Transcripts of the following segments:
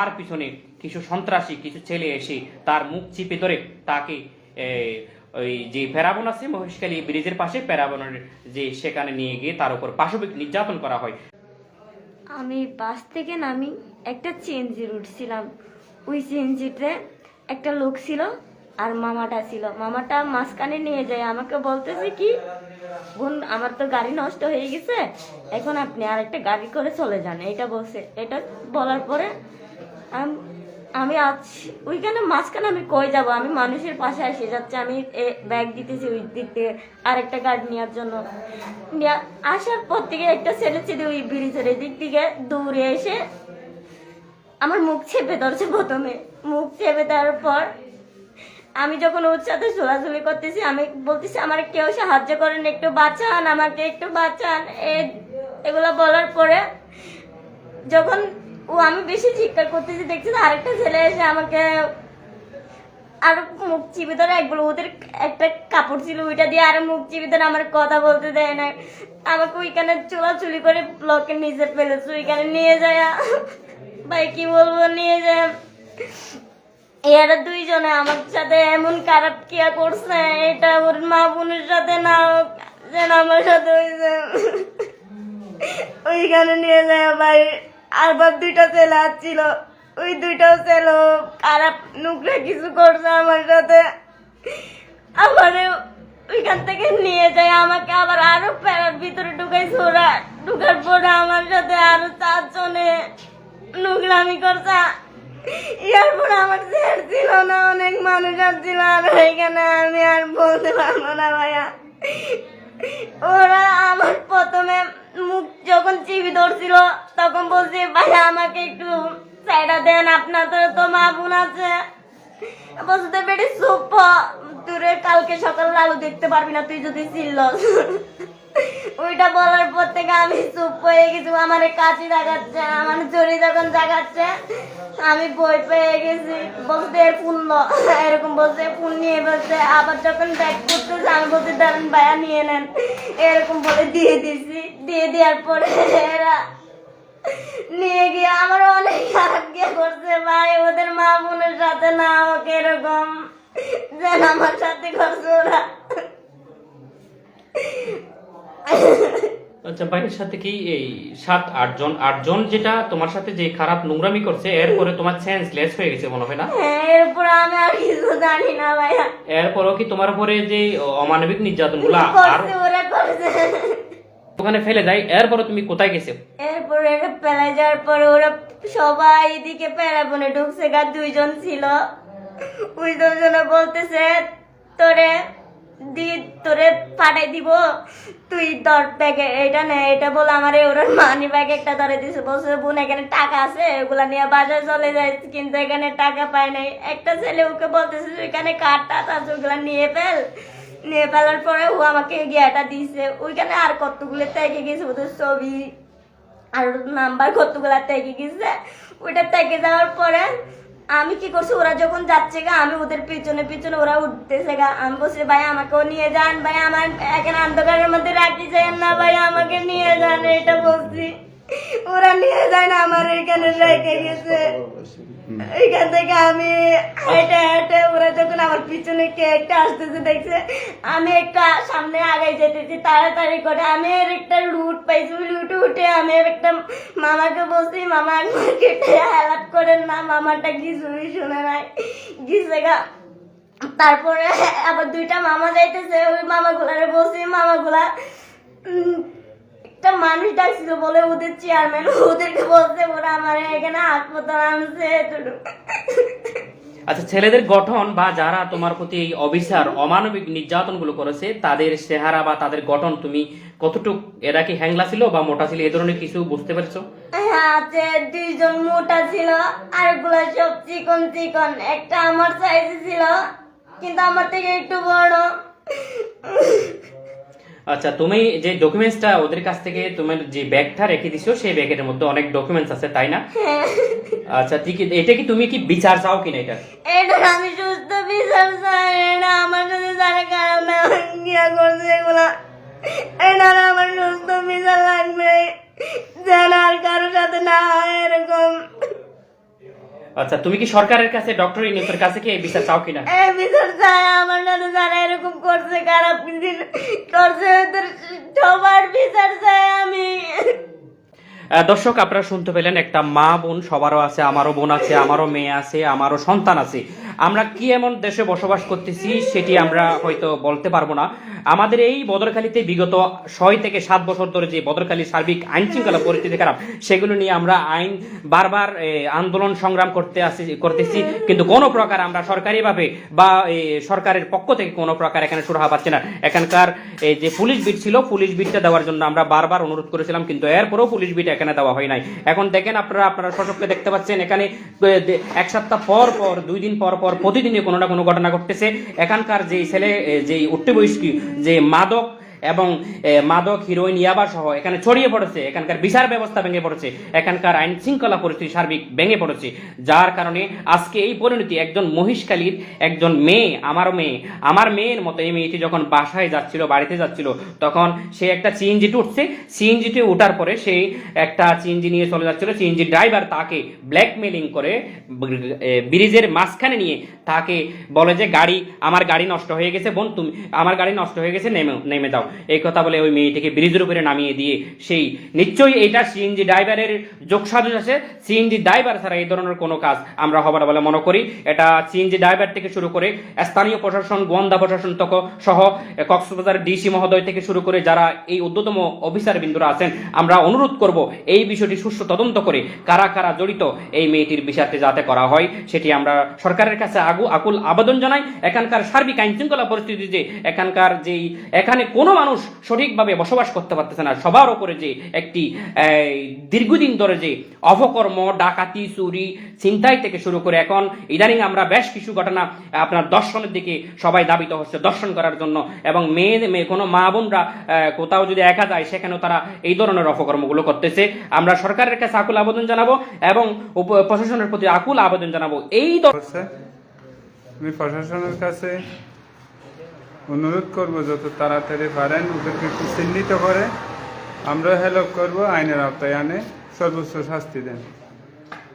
তার পিছনে কিছু সন্ত্রাসী, কিছু ছেলে এসে তার মুখ চিপে ধরে তাকে ওই যে প্যারাবন আছে, মহেশখালী ব্রিজের পাশে প্যারাবনের যে সেখানে নিয়ে গিয়ে তার উপর পাশবিক নির্যাতন করা হয়। আমি বাস থেকে নামি একটা চেঞ্জির উঠছিলাম ওই চেঞ্জিতে একটা লোক ছিল আর মামাটা ছিল। মামাটা মাঝখানে নিয়ে যায়, আমাকে বলতেছে কি, বোন, আমার তো গাড়ি নষ্ট হয়ে গেছে, এখন আপনি আর একটা গাড়ি করে চলে যান। এটা বলছে। এটা বলার পরে আম- আজ, ওইখানে মাঝখানে আমি কই যাব? আমি মানুষের পাশে এসে যাচ্ছে আমি ব্যাগ দিতেছি, ওই দিক থেকে আরেকটা গার্ড নেওয়ার জন্য। নিয়া- আসার পর থেকে একটা ছেলে ছেলে ওই ব্রিজের দিক থেকে দৌড়ে এসে আমার মুখ চেপে ধরছে প্রথমে। মুখ চেপে দেওয়ার পর আমি যখন ওর সাথে চলাচলি করতেছি, আমি বলতেছি, আমার কেউ সাহায্য করেন, একটু বাঁচান, আমাকে একটু বাঁচান। এগুলো বলার পরে যখন ও, আমি বেশি চিৎকার করতেছি দেখছি আরেকটা ছেলে এসে আমাকে আর মুখ চিপে ধরে একবার ওদের একটা কাপড় ছিল, ওইটা দিয়ে আর মুখ চিপে ধরে আমার কথা বলতে দেয় না আমাকে ওইখানে চুলাচুলি করে ব্লকের নিচে ফেলেছে, ওইখানে নিয়ে যায়। ভাই, কি বলব, নিয়ে যায়। এরা দুইজনে আমার সাথে এমন খারাপ কিয়া করছে, এটা ওর মা বোনের সাথে না যেন আমার সাথে ওইখানে নিয়ে যায় ভাই। আরবার দুইটা ছেলে আসছিল ওই দুইটাও ছেলে খারাপ নুকরে কিছু করছে আমার সাথে। আবার ওইখান থেকে নিয়ে যায়, আমাকে আবার আরও প্যারার ভিতরে ঢুকাইছে ওরা। ঢুকার পরে আমার সাথে আরও চারজনে নুকরামি করছে। ইয়ার পরে আমার ছেড় ছিল না, অনেক মানুষ আসছিল আর ওইখানে আমি আর বলতে পারব না ভাইয়া। ওরা আমার প্রথমে মুখ যখন চিবি ধরছিল, তখন বলছে, ভাইয়া, আমাকে একটু সাইডা দেন আপনার তো তো মা বোন আছে। বলতে বেটি সুপ তোরে কালকে সকালে আলু দেখতে পারবি না, তুই যদি ছিল ওইটা বলার পর থেকে আমি চুপ হয়ে গেছি, আমার কাছে দেখাচ্ছে, আমার জড়ি যখন দেখাচ্ছে, আমি বই পেয়ে গেছি। বলতে ফোন লো। এরকম বলছে, ফোন নিয়ে বলছে, আবার যখন ব্যাক করতেছে, আমি বলছি, দাঁড়ান, ভাইয়া, নিয়ে নেন। এরকম বলে দিয়ে দিছি দিয়ে দেওয়ার পরে এরা নিয়ে গিয়ে আমার অনেক গিয়ে করছে ভাই ওদের মা বোনের সাথে না হোক এরকম। যেন আমার সাথে করছে ওরা। আচ্ছা ভাইয়ের সাথে কি এই সাত আটজন আটজন যেটা তোমার সাথে যে খারাপ নোংরামি করছে এরপরে তোমার সেন্সলেস হয়ে গেছে মনে হয় না? হ্যাঁ এরপর আমি আর কিছু জানি না ভাইয়া। এরপরও কি তোমার উপরে যে অমানবিক নির্যাতনগুলা আর ওরা করছে। ওখানে ফেলে যায় এরপরে তুমি কোথায় গেছো? এরপরে পেলা যাওয়ার পরে ওরা সবাই এদিকে প্যারাবনে ঢুকছে, গা দুইজন ছিল। ওই দুজনে বলতেছে, তোরে দি, তোরে পাঠাই দিব। তুই তোর ব্যাগে, এটা নে, এটা বলে আমার ওরা মানি ব্যাগ একটা ধরে দিছে। বলছে, বোন, এখানে টাকা আছে ওগুলা নিয়ে বাজার চলে যায় কিন্তু এখানে টাকা পায় নাই। একটা ছেলে ওকে বলতেছে এখানে কাঠ টাট আছে, ওগুলা নিয়ে ফেল। নিয়ে ফেলার পরে ও আমাকে গিয়াটা দিছে ওইখানে আর কতগুলো থেকে গেছে ওদের ছবি আর নাম্বার কতগুলা থেকে গেছে ওইটা থেকে যাওয়ার পরে আমি কি করছি ওরা যখন যাচ্ছে গা আমি ওদের পিছনে পিছনে ওরা উঠতেছে গা আমি বলছি ভাই আমাকেও নিয়ে যান ভাই আমার এখানে অন্ধকারের মধ্যে রাখি যান না ভাই আমাকে নিয়ে যান এটা বলছি ওরা নিয়ে যায় না আমার এখানে রেখে গেছে এখান থেকে আমি হেঁটে হেঁটে ওরা যখন আমার পিছনে কে একটা আসতেছে, দেখছে, আমি একটা সামনে আগাই যেতেছি, তাড়াতাড়ি করে। আমি একটা লুট পাইছি লুটে উঠে আমি একটা মামাকে বলছি, মামা, আমাকে হেল্প করেন না, মামাটা কিছুই শুনে নাই। গিয়েছে গা। তারপরে আবার দুইটা মামা যাইতেছে, ওই মামাগুলারে বলছি, মামাগুলা একটা মানুষ ডাকছিল বলে ওদের চেয়ারম্যান ওদেরকে বলছে ওরা আমার এখানে হাসপাতাল আনছে আচ্ছা ছেলেদের গঠন বা যারা তোমার প্রতি এই অবিচার অমানবিক নির্যাতনগুলো করেছে তাদের চেহারা বা তাদের গঠন তুমি কতটুক এরা কি হ্যাংলা ছিল বা মোটা ছিল এই ধরনের কিছু বুঝতে পেরেছ? হাতে দুইজন মোটা ছিল আরগুলা সব চিকন চিকন। একটা আমার সাইজে ছিল কিন্তু আমার থেকে একটু বড়। আচ্ছা তুমি যে ডকুমেন্টসটা ওদের কাছ থেকে তোমার যে ব্যাগটা রেখে দিছো সেই ব্যাগের মধ্যে অনেক ডকুমেন্টস আছে তাই না? হ্যাঁ। আচ্ছা ঠিক এটা কি তুমি কি বিচার চাও কিনা এটা? এটা আমি সুস্থ বিচার চাই এটা আমার সাথে যারা খারাপ ব্যবহার করছে এগুলা। এটা আমার সুস্থ বিচার লাগবে যেন আর কারোর সাথে না হয় এরকম। আচ্ছা তুমি কি সরকারের কাছে ডক্টর ইউনুসের কাছে কি এই বিচার চাও কিনা? এই বিচার চাই আমার নানু যারা এরকম করছে খারাপ দিন করছে ওদের সবার বিচার চাই আমি। দর্শক আপনারা শুনতে পেলেন একটা মা বোন সবারও আছে আমারও বোন আছে আমারও মেয়ে আছে আমারও সন্তান আছে। আমরা কি এমন দেশে বসবাস করতেছি সেটি আমরা হয়তো বলতে পারব না। আমাদের এই বদরখালীতে বিগত ছয় থেকে সাত বছর ধরে যে বদরখালী সার্বিক আইন শৃঙ্খলা পরিস্থিতি খারাপ, সেগুলো নিয়ে আমরা আইন বারবার আন্দোলন সংগ্রাম করতে আসি, করতেছি। কিন্তু কোনো প্রকার আমরা সরকারিভাবে বা সরকারের পক্ষ থেকে কোনো প্রকার এখানে সুরাহা পাচ্ছি না। এখানকার যে পুলিশ বিট ছিল, পুলিশ বিটটা দেওয়ার জন্য আমরা বারবার অনুরোধ করেছিলাম, কিন্তু এরপরেও পুলিশ বিট এখানে দেওয়া হয় নাই। এখন দেখেন আপনারা আপনারা সশক্ত দেখতে পাচ্ছেন, এখানে এক সপ্তাহ পর পর, দুই দিন পর পর প্রতিদিনই কোনো না কোনো ঘটনা ঘটতেছে। এখানকার যেই ছেলে যেই উঠতে বয়স্কী যে মাদক এবং মাদক হিরোইন ইয়াবা সহ এখানে ছড়িয়ে পড়েছে, এখানকার বিচার ব্যবস্থা ভেঙে পড়েছে, এখানকার আইন শৃঙ্খলা পরিস্থিতি সার্বিক ভেঙে পড়েছে, যার কারণে আজকে এই পরিণতি একজন মহিষকালীর, একজন মেয়ে আমার মেয়ে, আমার মেয়ের মতো এই মেয়েটি যখন বাসায় যাচ্ছিল, বাড়িতে যাচ্ছিল, তখন সে একটা সিএনজিতে উঠছে সিএনজিতে ওঠার পরে সে একটা সিএনজি নিয়ে চলে যাচ্ছিল, সিএনজি ড্রাইভার তাকে ব্ল্যাকমেলিং করে ব্রিজের মাঝখানে নিয়ে তাকে বলে যে, গাড়ি, আমার গাড়ি নষ্ট হয়ে গেছে, বোন, তুমি, আমার গাড়ি নষ্ট হয়ে গেছে, নেমে নেমে দাও এই কথা বলে ওই মেয়েটিকে ব্রিজের উপরে নামিয়ে দিয়ে সেই নিশ্চয়ই এটা সিএনজি ড্রাইভারের যোগসাজস আছে। সিএনজি ড্রাইভার ছাড়া এই ধরনের কোনো কাজ আমরা হবার বলে মনে করি। এটা সিএনজি ড্রাইভার থেকে শুরু করে স্থানীয় প্রশাসন, গোয়েন্দা প্রশাসন তক সহ কক্সবাজার ডিসি মহোদয় থেকে শুরু করে যারা এই ঊর্ধ্বতম অফিসার বিন্দুরা আছেন, আমরা অনুরোধ করব এই বিষয়টি সুষ্ঠু তদন্ত করে কারা কারা জড়িত এই মেয়েটির বিচারটি যাতে করা হয়, সেটি আমরা সরকারের কাছে আগু আকুল আবেদন জানাই। এখানকার সার্বিক আইন শৃঙ্খলা পরিস্থিতি যে, এখানকার যেই এখানে কোনো মানুষ সঠিকভাবে বসবাস করতে পারতেছে না। সবার উপরে যে একটি দীর্ঘদিন ধরে যে অপকর্ম, ডাকাতি, চুরি, ছিনতাই থেকে শুরু করে এখন ইদানিং আমরা বেশ কিছু ঘটনা, আপনার দর্শনের দিকে সবাই দাবিত হচ্ছে দর্শন করার জন্য। এবং মেয়ে মেয়ে, কোনো মা বোনরা কোথাও যদি একা যায়, সেখানেও তারা এই ধরনের অপকর্মগুলো করতেছে। আমরা সরকারের কাছে আকুল আবেদন জানাব এবং প্রশাসনের প্রতি আকুল আবেদন জানাব। এই আমি প্রশাসনের কাছে অনুরোধ করব যত তাড়াতাড়ি পারেন ওদেরকে একটু চিহ্নিত করে। আমরা হেল্প করব আইনের আওতায় আনে সর্বোচ্চ শাস্তি দেন।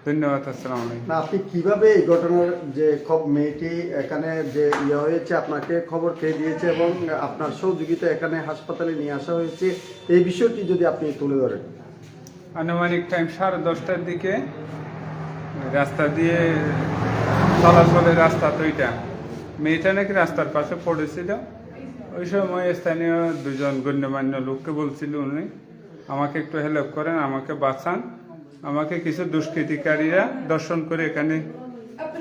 ধন্যবাদ আসসালাম আলাইকুম। না আপনি কীভাবে এই ঘটনার যে খব- মেয়েটি এখানে যে ইয়ে হয়েছে আপনাকে খবর কে দিয়েছে এবং আপনার সহযোগিতা এখানে হাসপাতালে নিয়ে আসা হয়েছে এই বিষয়টি যদি আপনি তুলে ধরেন। আনুমানিক টাইম সাড়ে দশটার দিকে রাস্তা দিয়ে চলাচলের রাস্তা তো এটা। মেয়েটা নাকি রাস্তার পাশে পড়েছিল। ওই সময় স্থানীয় দুজন গণ্যমান্য লোককে বলছিল উনি, আমাকে একটু হেল্প করেন, আমাকে বাঁচান। আমাকে কিছু দুষ্কৃতিকারীরা দর্শন করে এখানে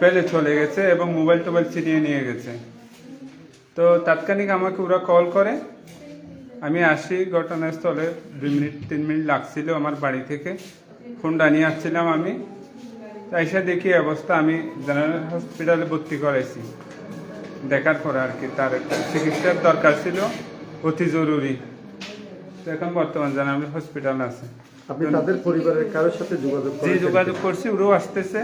ফেলে চলে গেছে এবং মোবাইল টোবাইল ছিনিয়ে নিয়ে গেছে। তো তাৎক্ষণিক আমাকে ওরা কল করে। আমি আসি, ঘটনাস্থলে দুই মিনিট, তিন মিনিট লাগছিল আমার বাড়ি থেকে। ফোনটা নিয়ে আসছিলাম আমি। তো এসে দেখি অবস্থা, আমি জেনারেল হসপিটালে ভর্তি করাইছি। দেখার পরে আর কি তার একটা চিকিৎসার দরকার ছিল অতি জরুরি। এখন বর্তমান জেনারেল হসপিটাল আছে। আপনি তাদের পরিবারের কারোর সাথে যোগাযোগ যে যোগাযোগ করছি ওরাও আসতেছে।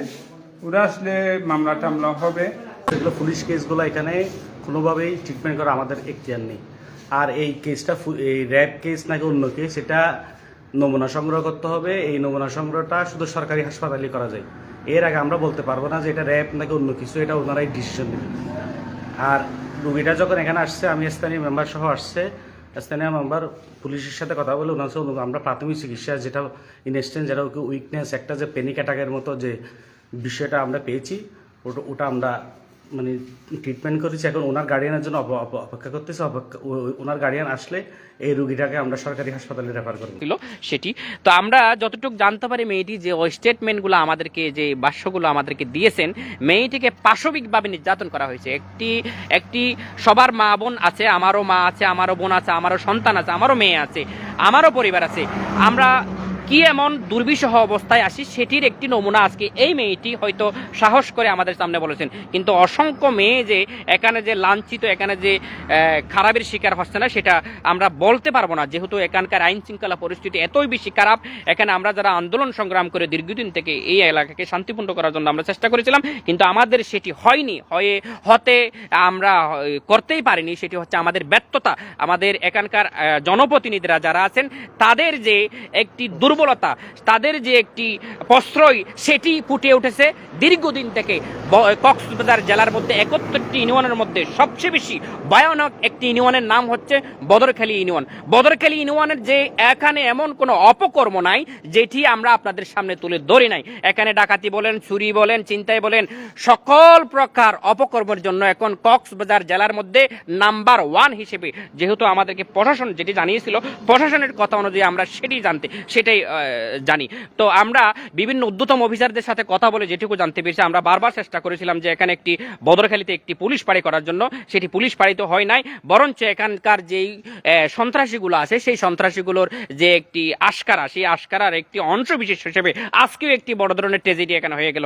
ওরা আসলে মামলা টামলা হবে। এগুলো পুলিশ কেসগুলো এখানে কোনোভাবেই ট্রিটমেন্ট করা আমাদের এখতিয়ার নেই। আর এই কেসটা এই র্যাব কেস নাকি অন্য কেস সেটা নমুনা সংগ্রহ করতে হবে। এই নমুনা সংগ্রহটা শুধু সরকারি হাসপাতালে করা যায়। এর আগে আমরা বলতে পারব না যে এটা র্যাব নাকি অন্য কিছু এটা ওনারাই ডিসিশন নেবেন আর রুগীটা যখন এখানে আসছে, আমি স্থানীয় মেম্বার সহ আসছে, স্থানীয় মেম্বার পুলিশের সাথে কথা বলে ওনার সাথে আমরা প্রাথমিক চিকিৎসা যেটা ইনস্ট্যান্ট যেটা উইকনেস একটা যে প্যানিক অ্যাটাকের মতো যে বিষয়টা আমরা পেয়েছি, ওটা ওটা আমরা মানে ট্রিটমেন্ট করেছি, এখন ওনার গার্ডিয়ানের জন্য অপ- অপ- অপেক্ষা করতেছে ওনার গার্ডিয়ান আসলে এই রুগীটাকে আমরা সরকারি হাসপাতালে রেফার করব সেটি। তো আমরা যতটুকু জানতে পারি মেয়েটি যে ওই স্টেটমেন্টগুলো আমাদেরকে, যে বাক্যগুলো আমাদেরকে দিয়েছেন, মেয়েটিকে পাশবিকভাবে নির্যাতন করা হয়েছে। একটি একটি সবার মা বোন আছে, আমারও মা আছে, আমারও বোন আছে, আমারও সন্তান আছে, আমারও মেয়ে আছে, আমারও পরিবার আছে। আমরা কি এমন দুর্বিষহ অবস্থায় আসি সেটির একটি নমুনা আজকে এই মেয়েটি হয়তো সাহস করে আমাদের সামনে বলেছেন। কিন্তু অসংখ্য মেয়ে যে এখানে যে লাঞ্ছিত, এখানে যে খারাপের শিকার হচ্ছে না, সেটা আমরা বলতে পারব না। যেহেতু এখানকার আইন শৃঙ্খলা পরিস্থিতি এতই বেশি খারাপ, এখানে আমরা যারা আন্দোলন সংগ্রাম করে দীর্ঘদিন থেকে এই এলাকাকে শান্তিপূর্ণ করার জন্য আমরা চেষ্টা করেছিলাম, কিন্তু আমাদের সেটি হয়নি, হয়ে, হতে আমরা করতেই পারিনি। সেটি হচ্ছে আমাদের ব্যর্থতা। আমাদের এখানকার জনপ্রতিনিধিরা যারা আছেন, তাদের যে একটি দুর্বল দুর্বলতা, তাদের যে একটি প্রশ্রয়, সেটি ফুটে উঠেছে দীর্ঘদিন থেকে। কক্সবাজার জেলার মধ্যে একত্রিশটি ইউনিয়নের মধ্যে সবচেয়ে বেশি ভয়ানক একটি ইউনিয়নের নাম হচ্ছে বদরখালী ইউনিয়ন। বদরখালী ইউনিয়নের যে এখানে এমন কোনো অপকর্ম নাই, যেটি আমরা আপনাদের সামনে তুলে ধরি নাই। এখানে ডাকাতি বলেন, চুরি বলেন চিন্তায় বলেন, সকল প্রকার অপকর্মের জন্য এখন কক্সবাজার জেলার মধ্যে নাম্বার ওয়ান হিসেবে, যেহেতু আমাদেরকে প্রশাসন যেটি জানিয়েছিল, প্রশাসনের কথা অনুযায়ী আমরা সেটি জানতে, সেটাই জানি। তো আমরা বিভিন্ন উদ্যতম অফিসারদের সাথে কথা বলে যেটুকু জানতে পেরেছি, আমরা বারবার চেষ্টা করেছিলাম যে এখানে একটি বদরখালীতে একটি পুলিশ পাড়ি করার জন্য। সেটি পুলিশ পাড়ি তো হয় নাই, বরঞ্চ এখানকার যেই সন্ত্রাসীগুলো আছে, সেই সন্ত্রাসীগুলোর যে একটি আশকারা, সেই আশকারার একটি অংশ বিশেষ হিসেবে আজকেও একটি বড় ধরনের ট্রেজেডি এখানে হয়ে গেল।